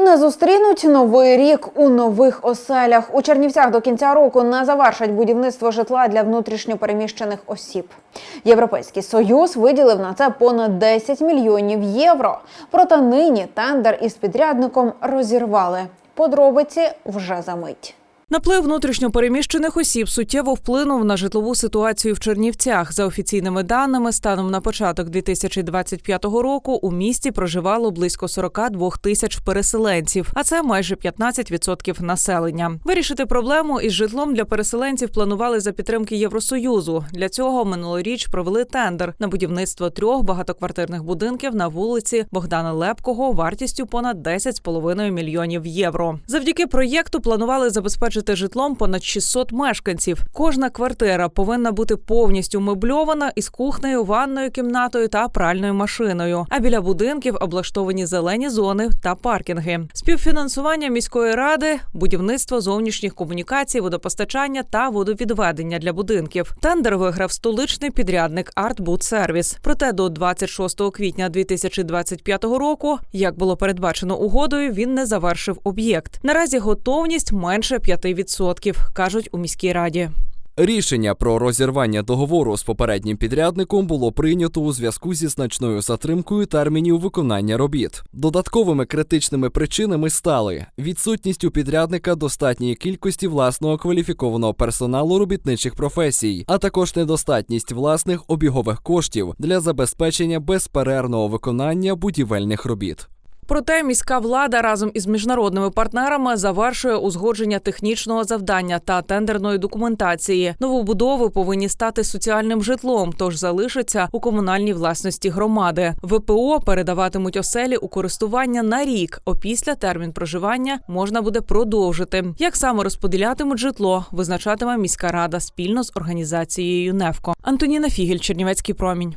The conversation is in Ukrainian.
Не зустрінуть новий рік у нових оселях. У Чернівцях до кінця року не завершать будівництво житла для внутрішньопереміщених осіб. Європейський союз виділив на це понад 10 мільйонів євро. Проте нині тендер із підрядником розірвали. Подробиці вже за мить. Наплив внутрішньопереміщених осіб суттєво вплинув на житлову ситуацію в Чернівцях. За офіційними даними, станом на початок 2025 року у місті проживало близько 42 тисяч переселенців, а це майже 15% населення. Вирішити проблему із житлом для переселенців планували за підтримки Євросоюзу. Для цього минулоріч провели тендер на будівництво трьох багатоквартирних будинків на вулиці Богдана Лепкого вартістю понад 10,5 мільйонів євро. Завдяки проєкту планували забезпечити житлом понад 600 мешканців. Кожна квартира повинна бути повністю мебльована із кухнею, ванною кімнатою та пральною машиною. А біля будинків облаштовані зелені зони та паркінги. Співфінансування міської ради, будівництво зовнішніх комунікацій, водопостачання та водовідведення для будинків. Тендер виграв столичний підрядник «Артбудсервіс». Проте до 26 квітня 2025 року, як було передбачено угодою, він не завершив об'єкт. Наразі готовність менше 5%, кажуть у міській раді. Рішення про розірвання договору з попереднім підрядником було прийнято у зв'язку зі значною затримкою термінів виконання робіт. Додатковими критичними причинами стали відсутність у підрядника достатньої кількості власного кваліфікованого персоналу робітничих професій, а також недостатність власних обігових коштів для забезпечення безперервного виконання будівельних робіт. Проте міська влада разом із міжнародними партнерами завершує узгодження технічного завдання та тендерної документації. Новобудови повинні стати соціальним житлом, тож залишаться у комунальній власності громади. ВПО передаватимуть оселі у користування на рік. Опісля термін проживання можна буде продовжити. Як саме розподілятимуть житло, визначатиме міська рада спільно з організацією ЮНЕФКО. Антоніна Фігель, Чернівецький промінь.